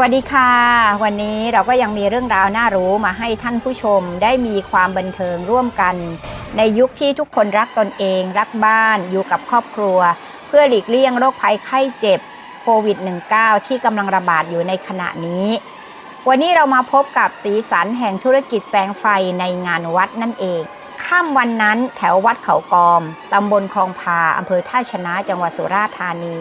วัสดีค่ะ วันนี้เราก็ยังมีเรื่องราวน่ารู้มาให้ท่านผู้ชมได้มีความบันเทิงร่วมกัน ในยุคที่ทุกคนรักตนเองรักบ้านอยู่กับครอบครัว เพื่อหลีกเลี่ยงโรคภัยไข้เจ็บโควิด -19 ที่กำลังระบาดอยู่ในขณะนี้ วันนี้เรามาพบกับสีสันแห่งธุรกิจแสงไฟในงานวัดนั่นเองค่ำวันนั้นแถววัดเขากอมตำบลคลองพาอำเภอท่าชนะจังหวัดสุราษฎร์ธานี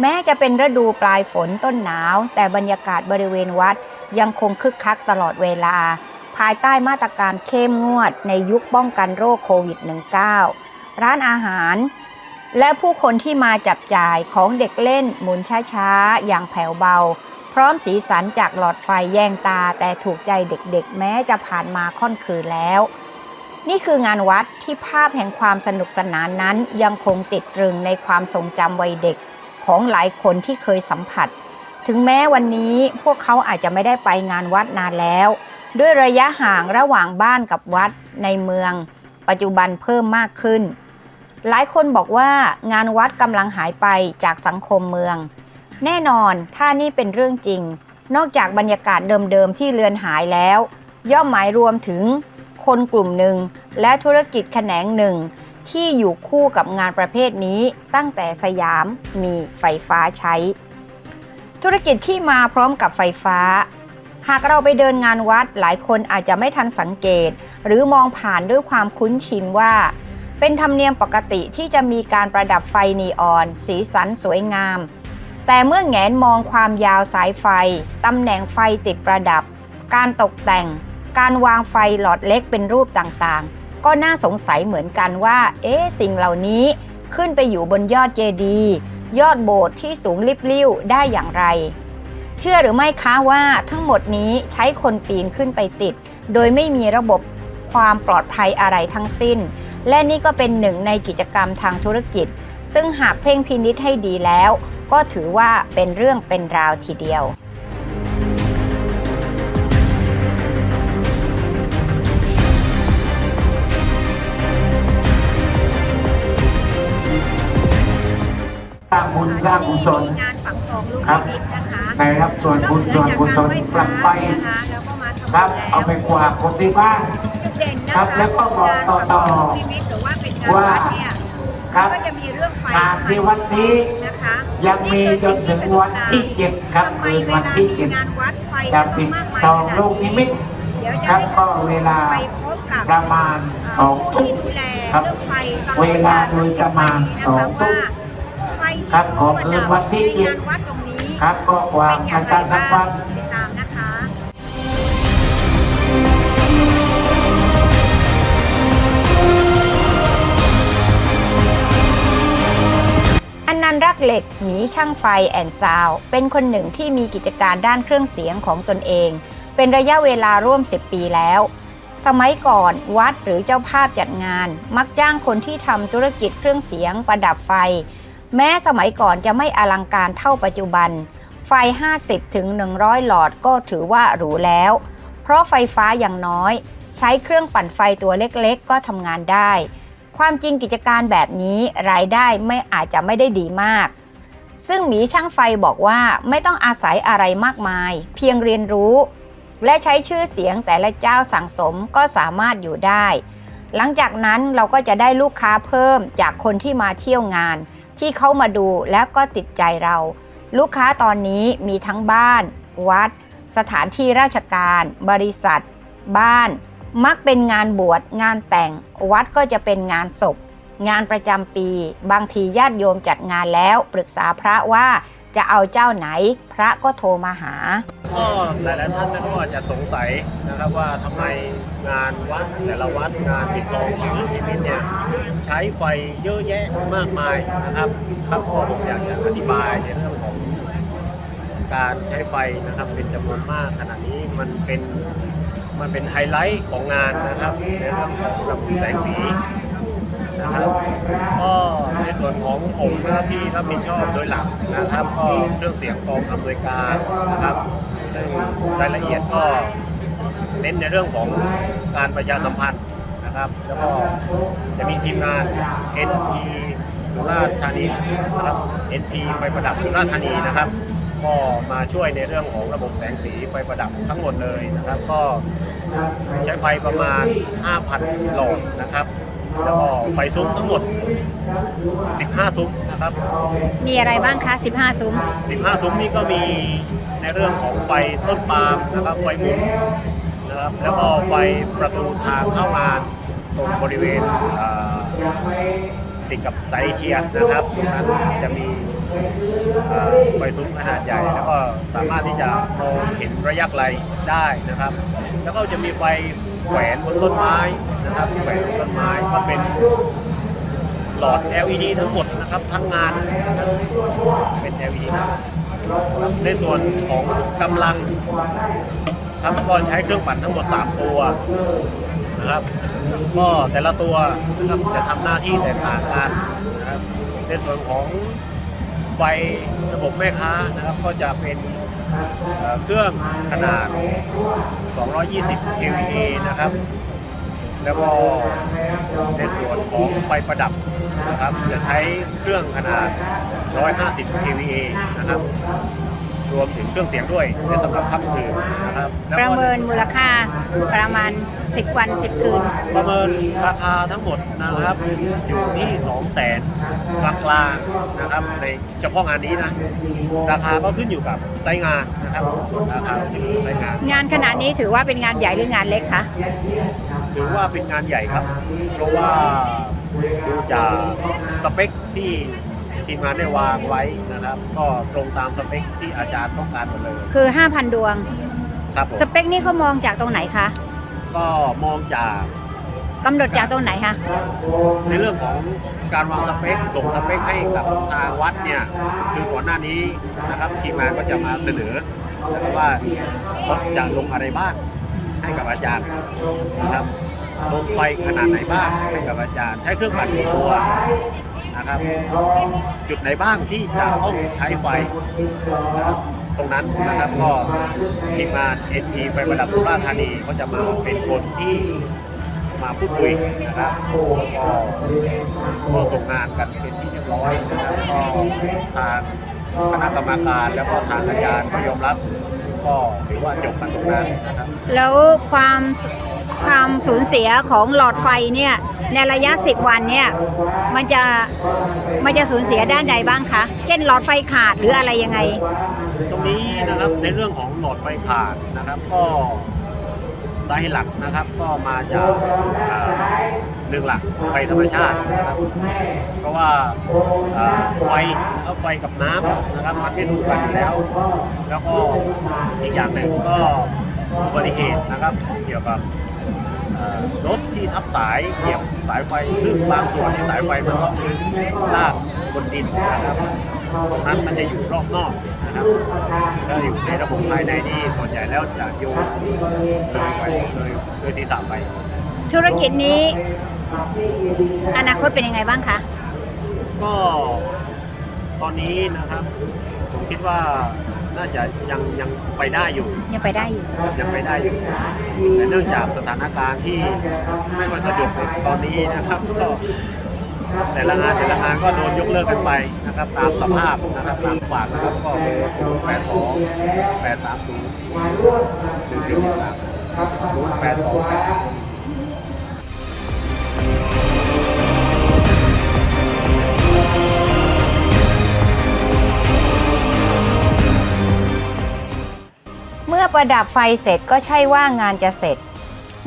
แม้จะเป็นฤดูปลายฝนต้นหนาว แต่บรรยากาศบริเวณวัดยังคงคึกคักตลอดเวลา ภายใต้มาตรการเข้มงวดในยุคป้องกันโรคโควิด -19 ร้านอาหาร และผู้คนที่มาจับจ่ายของเด็กเล่นหมุนช้าๆ อย่างแผ่วเบา พร้อมสีสันจากหลอดไฟแยงตาแต่ถูกใจเด็กๆ แม้จะผ่านมาค่อนคืนแล้ว นี่คืองานวัดที่ภาพแห่งความสนุกสนานนั้นยังคงติดตรึงในความทรงจำวัยเด็ก ของหลายคนที่เคยสัมผัส ถึงแม้วันนี้พวกเขาอาจจะไม่ได้ไปงานวัดนานแล้ว ด้วยระยะห่างระหว่างบ้านกับวัดในเมือง ปัจจุบันเพิ่มมากขึ้น หลายคนบอกว่างานวัดกำลังหายไปจากสังคมเมือง แน่นอนถ้านี่เป็นเรื่องจริง นอกจากบรรยากาศเดิมๆที่เลือนหายแล้ว ย่อมหมายรวมถึงคนกลุ่มหนึ่งและธุรกิจแขนงหนึ่ง ที่อยู่คู่กับงานประเภทนี้ตั้งแต่สยามมีไฟฟ้าใช้ ธุรกิจที่มาพร้อมกับไฟฟ้า หากเราไปเดินงานวัดหลายคนอาจจะไม่ทันสังเกต หรือมองผ่านด้วยความคุ้นชินว่า เป็นธรรมเนียมปกติที่จะมีการประดับไฟนีออน สีสันสวยงาม แต่เมื่อแงนมองความยาวสายไฟตำแหน่งไฟติดประดับ การตกแต่ง การวางไฟหลอดเล็กเป็นรูปต่างๆ ก็น่าสงสัยเหมือนกันว่า เอ๊ะสิ่งเหล่านี้ขึ้นไปอยู่บนยอดเจดีย์ยอดโบสถ์ที่สูงลิบลิ่วได้อย่างไร เชื่อหรือไม่คะว่าทั้งหมดนี้ใช้คนปีนขึ้นไปติด โดยไม่มีระบบความปลอดภัยอะไรทั้งสิ้น และนี่ก็เป็นหนึ่งในกิจกรรมทางธุรกิจ ซึ่งหากเพ่งพินิษให้ดีแล้ว ก็ถือว่าเป็นเรื่องเป็นราวทีเดียว สร้างบุญสร้างกุศลงานฝังทองลูกครับนิมิตนะคะได้รับส่วนบุญส่วนกุศลกลับไปแล้วก็มาทำครับเอาไปกวาดคนที่บ้านจุดเด่นนะคะครับแล้วก็บอกต่อๆงานฝังทองลูกนิมิตหรือว่าเป็นงานว่าวัดเนี่ยครับก็จะมีเรื่องไฟงานที่วัดนี้นะคะยังมีจนถึงวันที่เจ็ดครับทำไมคืนวันที่เจ็ดวลามีงานวัดไฟจะปิดทองลูกนิมิตเดี๋ยวจะครับก็เวลาไปพบกับประมาณสองทุ่มผู้ที่ดูแลครับเรื่องไฟตอนเวลาโดยประมาณสองทุ่มไฟที่ ครับขอคืนวันที่เจ็ดในงานวัดตรงนี้ครับก็วางประชาสัมพันธ์ติดตามนะคะอันนันต์รักเหล็กหมีช่างไฟแอนซาวเป็นคนหนึ่งที่มีกิจการด้านเครื่องเสียงของตนเอง เป็นระยะเวลาร่วม 10 ปีแล้ว สมัยก่อนวัดหรือเจ้าภาพจัดงาน มักจ้างคนที่ทำธุรกิจเครื่องเสียงประดับไฟ แม้สมัยก่อนจะไม่อลังการเท่าปัจจุบัน ไฟ 50ถึง100หลอดก็ถือว่าหรูแล้ว เพราะไฟฟ้าอย่างน้อย ใช้เครื่องปั่นไฟตัวเล็กๆ ก็ทำงานได้ ความจริงกิจการแบบนี้รายได้ไม่อาจจะไม่ได้ดีมาก ซึ่งหมีช่างไฟบอกว่าไม่ต้องอาศัยอะไรมากมาย เพียงเรียนรู้ และใช้ชื่อเสียงแต่ละเจ้าสั่งสมก็สามารถอยู่ได้ หลังจากนั้นเราก็จะได้ลูกค้าเพิ่มจากคนที่มาเที่ยวงาน ที่เขามาดูแล้วก็ติดใจเรา ลูกค้าตอนนี้มีทั้งบ้าน วัด สถานที่ราชการ บริษัท บ้าน มักเป็นงานบวชงานแต่ง วัดก็จะเป็นงานศพ งานประจำปี บางทีญาติโยมจัดงานแล้ว ปรึกษาพระว่า จะเอาเจ้าไหน พระก็โทรมาหา ก็หลายๆท่านนะก็อาจจะสงสัยนะครับว่าทำไมงานวัดแต่ละวัดงานปิดทองหรือนิมิตเนี่ยใช้ไฟเยอะแยะมากมายนะครับครับก็ผมอยากจะอธิบายในเรื่องของการใช้ไฟนะครับเป็นจำนวนมากขณะนี้มันเป็นมันเป็นไฮไลท์ของงานนะครับในเรื่องของระบบแสงสี นะครับก็ในส่วนของผมนะครับที่รับผิดชอบโดยหลักนะครับ ก็เครื่องเสียงกองอำนวยการนะครับซึ่งรายละเอียดก็เน้นในเรื่องของการประชาสัมพันธ์นะครับ แล้วก็จะมีทีมงาน NP สุราษฎร์ธานีนะครับ NP ไฟประดับสุราษฎร์ธานีนะครับ ก็มาช่วยในเรื่องของระบบแสงสีไฟประดับทั้งหมดเลยนะครับ ก็ใช้ไฟประมาณ 5,000หลอดนะครับ แล้วก็ไฟซุ้มทั้งหมด 15 ซุ้มนะครับ มีอะไรบ้างคะ 15 ซุ้ม 15 ซุ้มนี่ก็มีในเรื่องของไฟต้นปาล์มนะครับ ไฟหมุนนะครับแล้วก็ไฟประตูทางเข้างานตรงบริเวณอ่าติดกับสายเอเชียนะครับตรงนั้นจะมีอ่าไฟซุ้มขนาดใหญ่ แล้วก็สามารถที่จะมองเห็นระยะไกลได้นะครับ แล้วก็จะมีไฟ แขวนบนต้นไม้นะครับแขวนบนต้นไม้ก็เป็นหลอด LED ทั้งหมดนะครับทั้งงานนะครับเป็น LED ทั้งหมดครับในส่วนของกำลังครับก็ใช้เครื่องปั่นทั้งหมด 3 ตัวนะครับก็แต่ละตัวนะครับจะทำหน้าที่แตกต่างกันนะครับในส่วนของไฟระบบแม่ค้านะครับก็จะเป็น เครื่องขนาด 220 kVA นะครับ แล้วก็ในส่วนของไฟประดับนะครับ จะใช้เครื่องขนาด 150 kVA นะครับ รวมถึงเครื่องเสียงด้วยในสำหรับค่ำคืนนะครับแล้วประก็เมินมูลค่าประมาณ 10 วัน 10 คืน ประเมินราคาทั้งหมดนะครับอยู่ที่ 2 0 0แสนกลางๆนะครับในเฉพาะงานนี้นะราคาก็ขึ้นอยู่กับไซต์งานนะครับราคาขึ้นอยู่กับไซต์งาน งานขนาดนี้ถือว่าเป็นงานใหญ่หรืองานเล็กคะถือว่าเป็นงานใหญ่ครับ เพราะว่าดูจากสเปคที่ ทีมงานได้วางไว้นะครับ ก็ตรงตามสเปคที่อาจารย์ต้องการหมดเลยคือ 5,000 ดวง ครับผมสเปคนี้เขามองจากตรงไหนคะก็มองจากกำหนดจากตรงไหนคะในเรื่องของการวางสเปคส่งสเปคให้กับทางวัดเนี่ยคือก่อนหน้านี้นะครับทีมงานก็จะมาเสนอนะครับว่าเขาจะลงอะไรบ้างให้กับอาจารย์นะครับลงไฟขนาดไหนบ้างให้กับอาจารย์ ใช้เครื่องปั่นกี่ตัว นะครับ จุดไหนบ้างที่จะต้องใช้ไฟนะครับตรงนั้นนะครับก็ทีมงาน NP ไฟประดับสุราษฎร์ธานีเขาจะมาเป็นคนที่มาพูดคุยนะครับก็ก็ส่งงานกันเป็นที่เรียบร้อยนะครับก็ทางคณะกรรมการแล้วก็ทางอาจารย์ก็ยอมรับก็ถือว่าจบกันตรงนั้นนะครับ แล้วความความสูญเสียของหลอดไฟเนี่ย ในระยะ 10 วันเนี่ยมันจะมันจะสูญเสียด้านใดบ้างคะ เช่นหลอดไฟขาดหรืออะไรยังไง ตรงนี้นะครับในเรื่องของหลอดไฟขาดนะครับก็สาเหตุหลักนะครับก็มาจากหนึ่งหลักไฟธรรมชาตินะครับเพราะว่าไฟแล้วไฟกับน้ำนะครับมันไม่ถูกกันอยู่แล้ว แล้วก็อีกอย่างหนึ่งก็อุบัติเหตุนะครับเกี่ยวกับ รถที่ทับสายเกี่ยวสายไฟซึ่งบางส่วนในสายไฟมันต้องลากบนดินนะครับตรงนั้นมันจะอยู่รอบนอกนะครับถ้าอยู่ในระบบภายในนี่ส่วนใหญ่แล้วจะโยนเลยไปเลยเลยศีรษะไป ธุรกิจนี้ อนาคตเป็นยังไงบ้างคะ ก็ตอนนี้นะครับ ผมคิดว่า น่าจะยังยังไปได้อยู่ ยังไปได้อยู่ ยังไปได้อยู่แต่เนื่องจากสถานการณ์ที่ไม่ค่อยสะดวกในตอนนี้นะครับก็แต่ละงานแต่ละงานก็โดนยกเลิกกันไปนะครับ ตามสภาพนะครับตามฝากนะครับก็ศูนย์แปดสองแปดสามศูนย์หนึ่งสี่หนึ่งสามศูนย์แปดสองแปดสาม ประดับไฟเสร็จก็ใช่ว่างานจะเสร็จ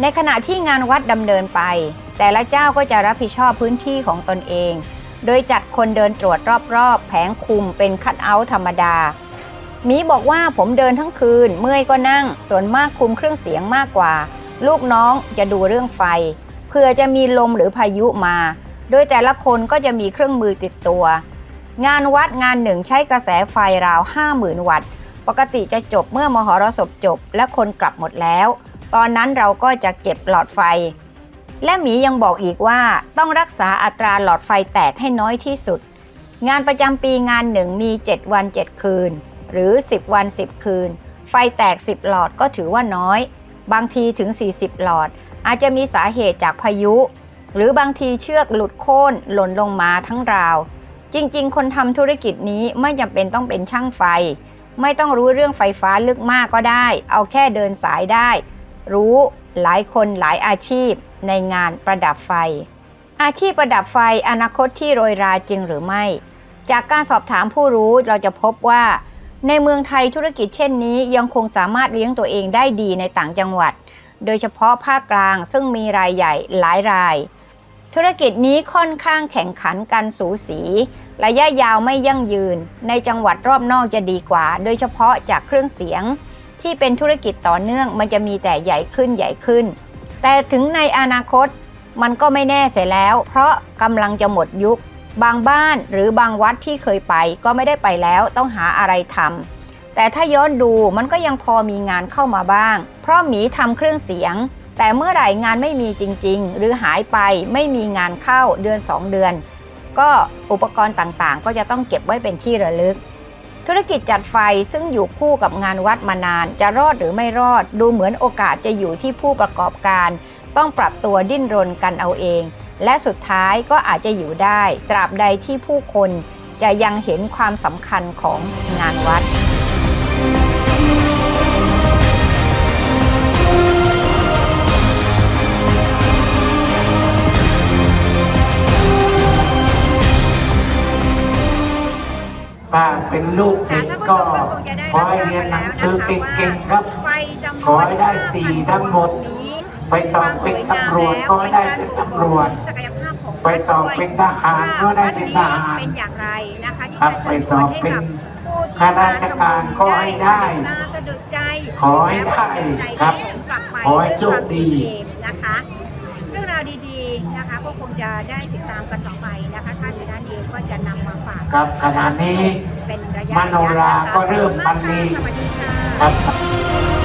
ในขณะที่งานวัดดำเนินไป แต่ละเจ้าก็จะรับผิดชอบพื้นที่ของตนเอง โดยจัดคนเดินตรวจรอบๆ แผงคุมเป็นคัดเอาท์ธรรมดามีบอกว่าผมเดินทั้งคืน เมื่อยก็นั่ง ส่วนมากคุมเครื่องเสียงมากกว่า ลูกน้องจะดูเรื่องไฟเพื่อจะมีลมหรือพายุมา โดยแต่ละคนก็จะมีเครื่องมือติดตัว งานวัดงานหนึ่งใช้กระแสไฟราว 50,000 วัตต์ ปกติจะจบเมื่อมหรสพจบและคนกลับหมดแล้ว ตอนนั้นเราก็จะเก็บหลอดไฟ และหมียังบอกอีกว่าต้องรักษาอัตราหลอดไฟแตกให้น้อยที่สุด งานประจำปีงานหนึ่งมี 7 วัน 7 คืน หรือ 10 วัน 10 คืน ไฟแตก 10 หลอดก็ถือว่าน้อย บางทีถึง 40 หลอด อาจจะมีสาเหตุจากพายุ หรือบางทีเชือกหลุดโค่นหล่นลงมาทั้งราว จริงๆ คนทำธุรกิจนี้ไม่จำเป็นต้องเป็นช่างไฟ ไม่ต้องรู้เรื่องไฟฟ้าลึกมากก็ได้ เอาแค่เดินสายได้ รู้หลายคนหลายอาชีพในงานประดับไฟ อาชีพประดับไฟอนาคตที่โรยราจริงหรือไม่ จากการสอบถามผู้รู้เราจะพบว่า ในเมืองไทยธุรกิจเช่นนี้ยังคงสามารถเลี้ยงตัวเองได้ดีในต่างจังหวัด โดยเฉพาะภาคกลางซึ่งมีรายใหญ่หลายราย ธุรกิจนี้ค่อนข้างแข่งขันกันสูสี ระยะยาวไม่ยั่งยืน ในจังหวัดรอบนอกจะดีกว่า โดยเฉพาะจากเครื่องเสียง ที่เป็นธุรกิจต่อเนื่องมันจะมีแต่ใหญ่ขึ้นใหญ่ขึ้น แต่ถึงในอนาคตมันก็ไม่แน่เสียแล้ว เพราะกำลังจะหมดยุค บางบ้านหรือบางวัดที่เคยไปก็ไม่ได้ไปแล้วต้องหาอะไรทำแต่ถ้าย้อนดูมันก็ยังพอมีงานเข้ามาบ้าง เพราะหมีทำเครื่องเสียง แต่เมื่อไหร่งานไม่มีจริง ๆ หรือหายไปไม่มีงานเข้าเดือน 2 เดือน ก็อุปกรณ์ต่างๆ ก็จะต้องเก็บไว้เป็นที่ระลึก ธุรกิจจัดไฟซึ่งอยู่คู่กับงานวัดมานาน จะรอดหรือไม่รอด ดูเหมือนโอกาสจะอยู่ที่ผู้ประกอบการ ต้องปรับตัวดิ้นรนกันเอาเอง และสุดท้ายก็อาจจะอยู่ได้ ตราบใดที่ผู้คนจะยังเห็นความสำคัญของงานวัด เป็นลูกเด็กก็ขอให้เรียนหนังสือเก่งๆครับ ขอให้ได้สี่ทั้งหมด ไปสอบเป็นตำรวจก็ให้ได้เป็นตำรวจไปสอบเป็นทหารก็ได้เป็นทหารเป็นอย่างไรนะคะที่ครับจะไปสอบเป็นข้าราชการก็ให้ได้น่าสะดุดใจขอให้ได้ครับกลับไปขอให้โชคดีนะคะ เรื่องราวดีๆ นะคะก็คงจะได้ติดตามกันต่อไปนะคะถ้าชนะเองก็จะนำมาฝากครับขณะนี้เป็นระยะมโนราก็เริ่มบรรเลงสวัสดีค่ะครับ